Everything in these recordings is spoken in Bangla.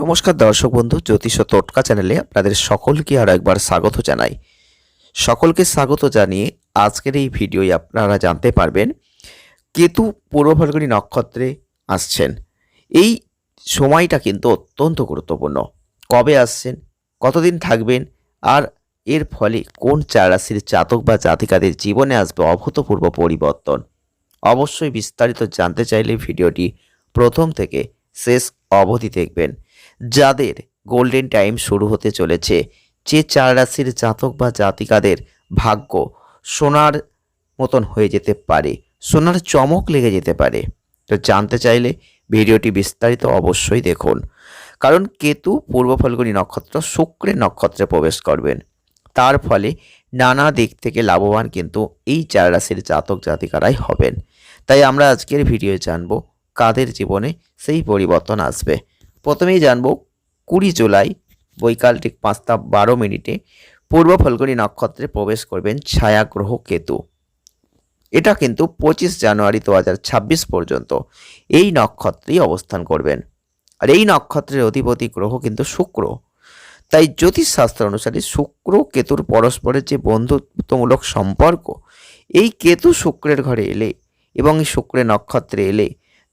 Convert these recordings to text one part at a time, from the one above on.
নমস্কার দর্শক বন্ধু, জ্যোতিষ ও টোটকা চ্যানেলে আপনাদের সকলকে আরও একবার স্বাগত জানাই। সকলকে স্বাগত জানিয়ে আজকের এই ভিডিওয় আপনারা জানতে পারবেন, কেতু পূর্ব নক্ষত্রে আসছেন। এই সময়টা কিন্তু অত্যন্ত গুরুত্বপূর্ণ। কবে আসছেন? কতদিন থাকবেন? আর এর ফলে কোন চার জাতক বা জাতিকাদের জীবনে আসবে অভূতপূর্ব পরিবর্তন? অবশ্যই বিস্তারিত জানতে চাইলে ভিডিওটি প্রথম থেকে শেষ অবধি দেখবেন। যাদের গোল্ডেন টাইম শুরু হতে চলেছে, যে চার রাশির জাতক বা জাতিকাদের ভাগ্য সোনার মতন হয়ে যেতে পারে, সোনার চমক লেগে যেতে পারে। তো জানতে চাইলে ভিডিওটি বিস্তারিত অবশ্যই দেখুন। কারণ কেতু পূর্ব ফল্গুনী নক্ষত্র শুক্রের নক্ষত্রে প্রবেশ করবেন। তার ফলে নানা দিক থেকে লাভবান কিন্তু এই চার রাশির জাতক জাতিকারাই হবেন। তাই আমরা আজকের ভিডিও জানব কাদের জীবনে সেই পরিবর্তন আসবে। প্রথমেই জানব কুড়ি জুলাই বৈকালটিক পাঁচটা বারো মিনিটে পূর্ব ফল্গুনী নক্ষত্রে প্রবেশ করবেন ছায়াগ্রহ কেতু। এটা কিন্তু পঁচিশ জানুয়ারি দু হাজার ছাব্বিশ পর্যন্ত এই নক্ষত্রেই অবস্থান করবেন। আর এই নক্ষত্রের অধিপতি গ্রহ কিন্তু শুক্র। তাই জ্যোতিষশাস্ত্র অনুসারে শুক্র কেতুর পরস্পরের যে বন্ধুত্বমূলক সম্পর্ক, এই কেতু শুক্রের ঘরে এলে এবং এই শুক্রের নক্ষত্রে এলে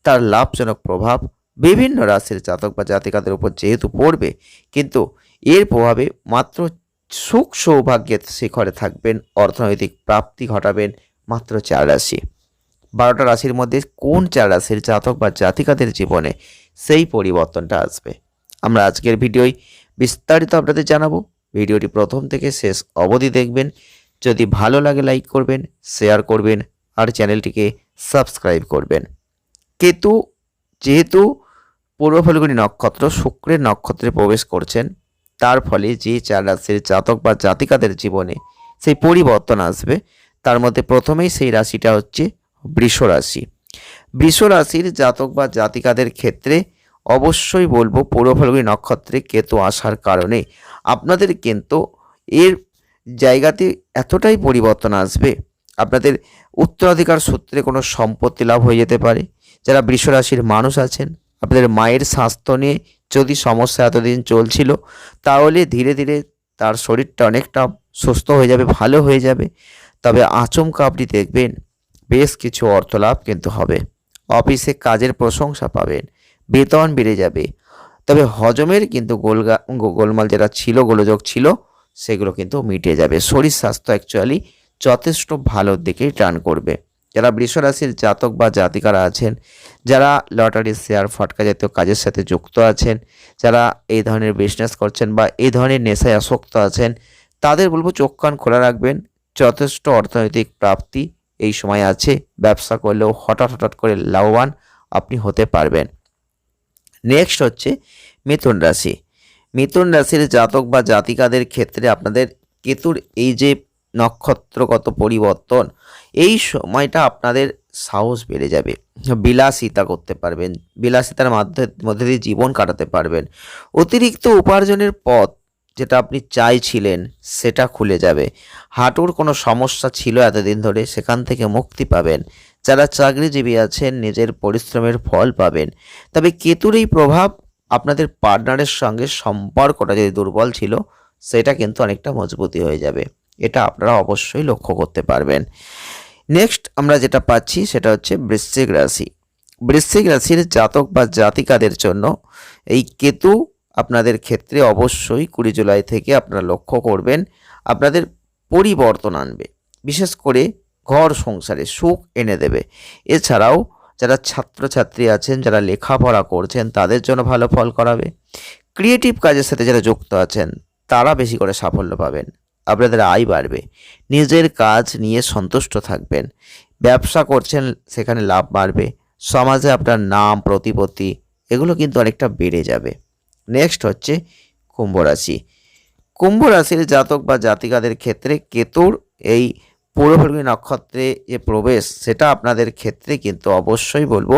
তার লাভজনক প্রভাব বিভিন্ন রাশির জাতক বা জাতিকাদের উপর যেহেতু পড়বে, কিন্তু এর প্রভাবে মাত্র সুখ সৌভাগ্যের শিখরে থাকবেন, অর্থনৈতিক প্রাপ্তি ঘটাবেন মাত্র চার রাশি। বারোটা রাশির মধ্যে কোন চার রাশির জাতক বা জাতিকাদের জীবনে সেই পরিবর্তনটা আসবে? আমরা আজকের ভিডিওয় বিস্তারিত আপনাদের জানাব। ভিডিওটি প্রথম থেকে শেষ অবধি দেখবেন। যদি ভালো লাগে লাইক করবেন, শেয়ার করবেন, আর চ্যানেলটিকে সাবস্ক্রাইব করবেন। কেতু যেহেতু পূর্ব ফাল্গুনী নক্ষত্র, শুক্রের নক্ষত্রে প্রবেশ করছেন, তার ফলে যে চার রাশির জাতক বা জাতিকাদের জীবনে সেই পরিবর্তন আসবে, তার মধ্যে প্রথমেই সেই রাশিটা হচ্ছে বৃষ রাশি। বৃষ রাশির জাতক বা জাতিকাদের ক্ষেত্রে অবশ্যই বলব পূর্ব ফাল্গুনী নক্ষত্রে কেতু আসার কারণে আপনাদের কিন্তু এর জায়গাতে এতটাই পরিবর্তন আসবে, আপনাদের উত্তরাধিকার সূত্রে কোনো সম্পত্তি লাভ হয়ে যেতে পারে যারা বৃষ রাশির মানুষ আছেন, আপনাদের মায়ের স্বাস্থ্য নিয়ে যদি সমস্যা এতদিন চলছিল, তাহলে ধীরে ধীরে তার শরীরটা অনেকটা সুস্থ হয়ে যাবে, ভালো হয়ে যাবে। তবে আচমকা আপনি দেখবেন, বেশ কিছু অর্থ লাভ কিন্তু হবে। অফিসে কাজের প্রশংসা পাবেন, বেতন বেড়ে যাবে। তবে হজমের কিন্তু গোলগা গোলমাল যেটা ছিল, গোলযোগ ছিল, সেগুলো কিন্তু মিটে যাবে। শরীর স্বাস্থ্য অ্যাকচুয়ালি যথেষ্ট ভালোর দিকেই টান করবে। যারা বৃষরাশির জাতক বা জাতিকারা আছেন, যারা লটারি শেয়ার, ফটকা জাতীয় কাজের সাথে যুক্ত আছেন, যারা এই ধরনের বিজনেস করছেন বা এই ধরনের নেশায় আসক্ত আছেন, তাদের বলব চোখ কান খোলা রাখবেন। যথেষ্ট অর্থনৈতিক প্রাপ্তি এই সময় আছে। ব্যবসা করলেও হঠাৎ হঠাৎ করে লাভবান আপনি হতে পারবেন। নেক্সট হচ্ছে মিথুন রাশি। মিথুন রাশির জাতক বা জাতিকাদের ক্ষেত্রে আপনাদের কেতুর এই যে নক্ষত্রগত পরিবর্তন, এই সময়টা আপনাদের সাহস বেড়ে যাবে। বিলাসিতা করতে পারবেন, বিলাসিতার মধ্যে মধ্যে দিয়ে জীবন কাটাতে পারবেন। অতিরিক্ত উপার্জনের পথ যেটা আপনি চাইছিলেন, সেটা খুলে যাবে। হাঁটুর কোনো সমস্যা ছিল এতদিন ধরে, সেখান থেকে মুক্তি পাবেন। যারা চাকরিজীবী আছেন, নিজের পরিশ্রমের ফল পাবেন। তবে কেতুর এই প্রভাব আপনাদের পার্টনারের সঙ্গে সম্পর্কটা যদি দুর্বল ছিল, সেটা কিন্তু অনেকটা মজবুতি হয়ে যাবে। এটা আপনারা অবশ্যই লক্ষ্য করতে পারবেন। নেক্সট আমরা যেটা পাচ্ছি সেটা হচ্ছে বৃশ্চিক রাশি। বৃশ্চিক রাশির জাতক বা জাতিকাদের জন্য এই কেতু আপনাদের ক্ষেত্রে অবশ্যই কুড়ি জুলাই থেকে আপনারা লক্ষ্য করবেন, আপনাদের পরিবর্তন আনবে। বিশেষ করে ঘর সংসারে সুখ এনে দেবে। এছাড়াও যারা ছাত্রছাত্রী আছেন, যারা লেখাপড়া করছেন, তাদের জন্য ভালো ফল করাবে। ক্রিয়েটিভ কাজের সাথে যারা যুক্ত আছেন, তারা বেশি করে সাফল্য পাবেন। আপনাদের আয় বাড়বে। নিজের কাজ নিয়ে সন্তুষ্ট থাকবেন। ব্যবসা করছেন, সেখানে লাভ বাড়বে। সমাজে আপনার নাম, প্রতিপত্তি, এগুলো কিন্তু অনেকটা বেড়ে যাবে। নেক্সট হচ্ছে কুম্ভ রাশি। কুম্ভ রাশির জাতক বা জাতিকাদের ক্ষেত্রে কেতুর এই পূর্বফল্গুনী নক্ষত্রে যে প্রবেশ, সেটা আপনাদের ক্ষেত্রে কিন্তু অবশ্যই বলব,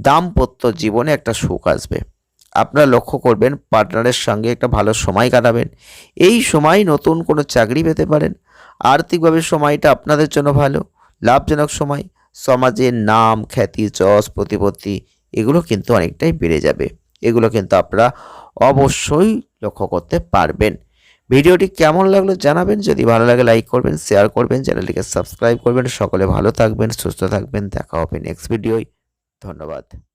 দাম্পত্য জীবনে একটা সুখ আসবে। আপনারা লক্ষ্য করবেন পার্টনারের সঙ্গে একটা ভালো সময় কাটাবেন। এই সময় নতুন কোনো চাকরি পেতে পারেন। আর্থিকভাবে সময়টা আপনাদের জন্য ভালো, লাভজনক সময়। সমাজের নাম, খ্যাতি, যশ, প্রতিপত্তি এগুলো কিন্তু অনেকটাই বেড়ে যাবে। এগুলো কিন্তু আপনারা অবশ্যই লক্ষ্য করতে পারবেন। ভিডিওটি কেমন লাগল জানাবেন। যদি ভালো লাগে লাইক করবেন, শেয়ার করবেন, চ্যানেলটিকে সাবস্ক্রাইব করবেন। সকলে ভালো থাকবেন, সুস্থ থাকবেন। দেখা হবে নেক্সট ভিডিওয়। ধন্যবাদ।